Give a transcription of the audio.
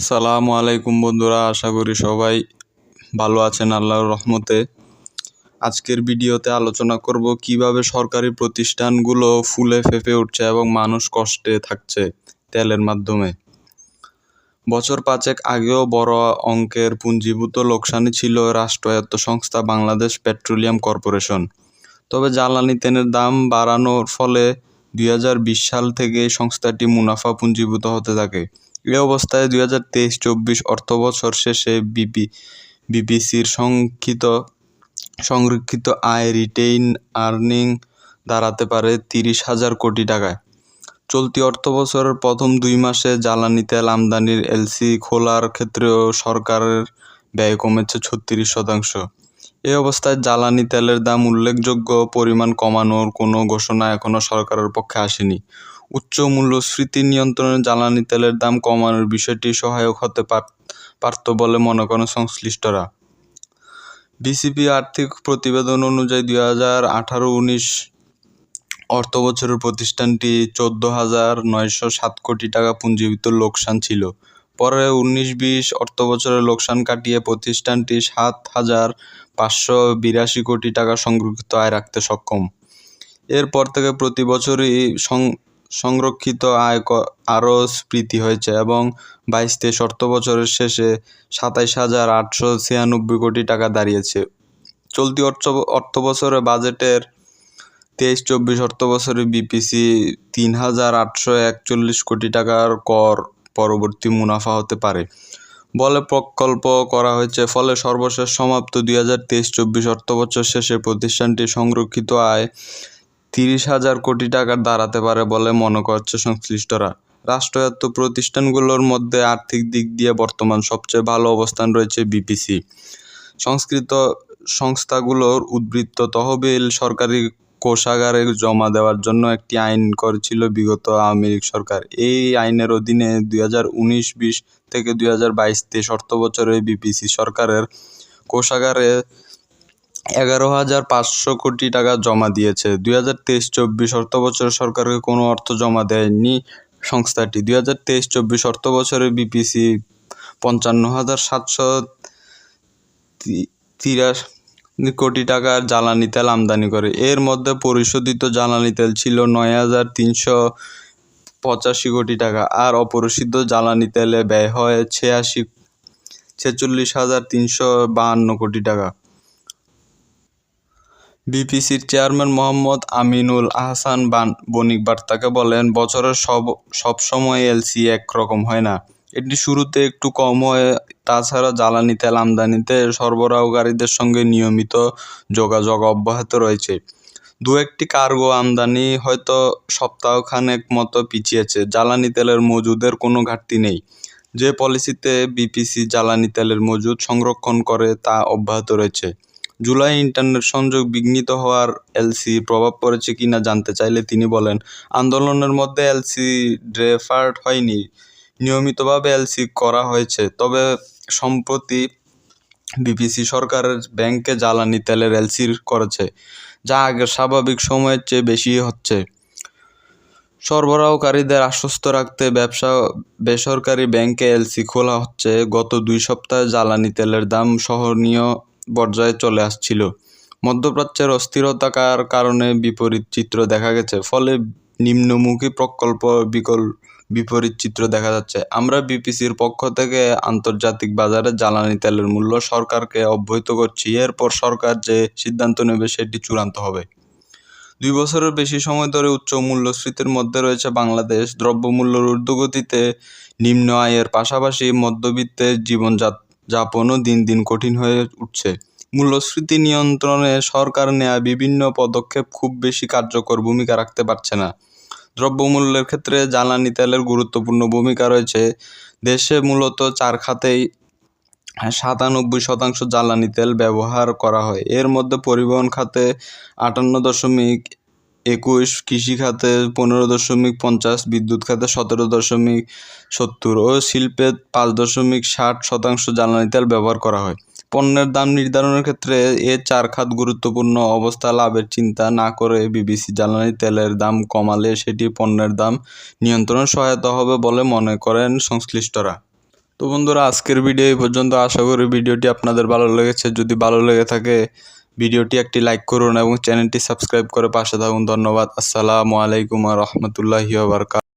আসসালামু আলাইকুম বন্ধুরা, আশা করি সবাই ভালো আছেন আল্লাহর রহমতে। আজকের ভিডিওতে আলোচনা করব কীভাবে সরকারি প্রতিষ্ঠানগুলো ফুলে ফেঁপে উঠছে এবং মানুষ কষ্টে থাকছে তেলের মাধ্যমে। বছর পাঁচেক আগেও বড় অঙ্কের পুঞ্জীভূত লোকসানি ছিল রাষ্ট্রায়ত্ত সংস্থা বাংলাদেশ পেট্রোলিয়াম কর্পোরেশন। তবে জ্বালানি তেলের দাম বাড়ানোর ফলে দুই হাজার বিশ সাল থেকে সংস্থাটি মুনাফা পুঞ্জীভূত হতে থাকে। এ অবস্থায় দুই হাজার তেইশ চব্বিশ অর্থবছর শেষে বিপি বিপিসির সংক্ষিত সংরক্ষিত আয় রিটেইন আর্নিং দাঁড়াতে পারে তিরিশ হাজার কোটি টাকায়। চলতি অর্থবছরের প্রথম দুই মাসে জ্বালানি তেল আমদানির এলসি খোলার ক্ষেত্রেও সরকারের ব্যয় কমেছে ছত্রিশ শতাংশ। এ অবস্থায় জ্বালানি তেলের দাম উল্লেখযোগ্য পরিমাণ কমানোর কোনো ঘোষণা এখনও সরকারের পক্ষে আসেনি। উচ্চ মূল্যস্ফীতি নিয়ন্ত্রণে জ্বালানি তেলের দাম কমানোর বিষয়টি সহায়ক হতে পারত বলে মনে করেন সংশ্লিষ্টরা। বিসিবি আর্থিক প্রতিবেদন অনুযায়ী দুই হাজার আঠারো উনিশ অর্থবছরের প্রতিষ্ঠানটি চোদ্দ হাজার নয়শো সাত কোটি টাকা পুঞ্জীবিত লোকসান ছিল। পরে উনিশ বিশ অর্থবছরের লোকসান কাটিয়ে প্রতিষ্ঠানটি সাত হাজার পাঁচশো বিরাশি কোটি টাকা সংরক্ষিত আয় রাখতে সক্ষম। এরপর থেকে প্রতি বছরই সংরক্ষিত আয় আরও স্ফীতি হয়েছে এবং বাইশ তেইশ অর্থ বছরের শেষে সাতাইশ হাজার আটশো ছিয়ানব্বই কোটি টাকা দাঁড়িয়েছে। চলতি অর্থ অর্থ বছরে বাজেটের তেইশ চব্বিশ অর্থ বছরে বিপিসি তিন হাজার আটশো একচল্লিশ কোটি টাকার কর পরবর্তী মুনাফা হতে পারে। বলে প্রকল্প করা হয়েছে, ফলে সর্বশেষ সমাপ্ত দুই হাজার তেইশ চব্বিশ অর্থ বছর শেষে প্রতিষ্ঠানটি সংরক্ষিত আয় তিরিশ হাজার কোটি টাকার দাঁড়াতে পারে বলে মনে করছে সংশ্লিষ্টরা। রাষ্ট্রায়ত্ত প্রতিষ্ঠানগুলোর মধ্যে আর্থিক দিক দিয়ে বর্তমান সবচেয়ে ভালো অবস্থান রয়েছে বিপিসি। সংস্কৃত সংস্থাগুলোর উদ্বৃত্ত তহবিল সরকারি কোষাগারে জমা দেওয়ার জন্য একটি আইন করেছিল বিগত আওয়ামী লীগ সরকার। এই আইনের অধীনে দুই হাজার উনিশ বিশ থেকে দুই হাজার বাইশ তেইশ অর্থ বছরে বিপিসি সরকারের কোষাগারে এগারো হাজার পাঁচশো কোটি টাকা জমা দিয়েছে। দুই হাজার তেইশ চব্বিশ অর্থ বছরে সরকারকে কোনো অর্থ জমা দেয়নি সংস্থাটি। দুই হাজার তেইশ চব্বিশ অর্থ বছরে বিপিসি পঞ্চান্ন হাজার সাতশো তিরাশি কোটি টাকার জ্বালানি তেল আমদানি করে। এর মধ্যে পরিশোধিত জ্বালানি তেল ছিল নয় হাজার তিনশো পঁচাশি কোটি টাকা আর অপরিশোধিত জ্বালানি তেলে ব্যয় হয় ছিয়াশি, ছেচল্লিশ হাজার তিনশো বাহান্ন কোটি টাকা। বিপিসির চেয়ারম্যান মোহাম্মদ আমিনুল আহসান বান বণিক বার্তাকে বলেন, বছরের সব সব সময় এলসি একরকম হয় না। এটি শুরুতে একটু কম হয়, তাছাড়া জ্বালানি তেল আমদানিতে সরবরাহকারীদের সঙ্গে নিয়মিত যোগাযোগ অব্যাহত রয়েছে। দু একটি কার্গো আমদানি হয়তো সপ্তাহখানেক মতো পিছিয়েছে, জ্বালানি তেলের মজুদের কোনো ঘাটতি নেই। যে পলিসিতে বিপিসি জ্বালানি তেলের মজুদ সংরক্ষণ করে তা অব্যাহত রয়েছে। জুলাই ইন্টারনেট সংযোগ বিঘ্নিত হওয়ার এলসি প্রভাব পড়েছে কিনা জানতে চাইলে তিনি বলেন, আন্দোলনের মধ্যে এলসি ড্রেফার্ড হয়নি। নিয়মিতভাবে এলসি করা হয়েছে, তবে সম্প্রতি বিপিসি সরকারের ব্যাংকে জ্বালানি তেলের এলসি করেছে, যা আগের স্বাভাবিক সময়ের চেয়ে বেশি হচ্ছে। সরবরাহকারীদের আশ্বস্ত রাখতে ব্যবসা, বেসরকারি ব্যাংকে এলসি খোলা হচ্ছে। গত দুই সপ্তাহে জ্বালানি তেলের দাম সহনীয় পর্যায়ে চলে আসছিল। মধ্যপ্রাচ্যের অস্থিরতার কারণে বিপরীত চিত্র দেখা গেছে, ফলে নিম্নমুখী প্রকল্প বিকল বিপরীত চিত্র দেখা যাচ্ছে। আমরা বিপিসির পক্ষ থেকে আন্তর্জাতিক বাজারে জ্বালানি তেলের মূল্য সরকারকে অবহিত করছি। এরপর সরকার যে সিদ্ধান্ত নেবে সেটি চূড়ান্ত হবে। দুই বছরের বেশি সময় ধরে উচ্চ মূল্যস্ফীতির মধ্যে রয়েছে বাংলাদেশ। দ্রব্যমূল্যের ঊর্ধ্বগতিতে নিম্ন আয়ের পাশাপাশি মধ্যবিত্তের জীবনযাপনও দিন দিন কঠিন হয়ে উঠছে। মূল্যস্ফীতি নিয়ন্ত্রণে সরকার নেয়া বিভিন্ন পদক্ষেপ খুব বেশি কার্যকর ভূমিকা রাখতে পারছে না। দ্রব্যমূল্যের ক্ষেত্রে জ্বালানি তেলের গুরুত্বপূর্ণ ভূমিকা রয়েছে। দেশে মূলত চার খাতেই সাতানব্বই শতাংশ জ্বালানি তেল ব্যবহার করা হয়। এর মধ্যে পরিবহন খাতে আটান্ন দশমিক একুশ কৃষি খাতে পনেরো দশমিক পঞ্চাশ, বিদ্যুৎ খাতে সতেরো দশমিক সত্তর ও শিল্পে পাঁচ দশমিক ষাট শতাংশ জ্বালানি তেল ব্যবহার করা হয়। পণ্যের দাম নির্ধারণের ক্ষেত্রে এ চার খাত গুরুত্বপূর্ণ অবস্থা লাভের চিন্তা না করে বিবিসি জ্বালানি তেলের দাম কমালে সেটি পণ্যের দাম নিয়ন্ত্রণে সহায়তা হবে বলে মনে করেন সংশ্লিষ্টরা। তো বন্ধুরা, আজকের ভিডিও এই পর্যন্ত। আশা করি ভিডিওটি আপনাদের ভালো লেগেছে। যদি ভালো লেগে থাকে ভিডিওটি একটি লাইক করুন এবং চ্যানেলটি সাবস্ক্রাইব করে পাশে থাকুন। ধন্যবাদ। আসসালামু আলাইকুম রহমতুল্লাহি বারকাত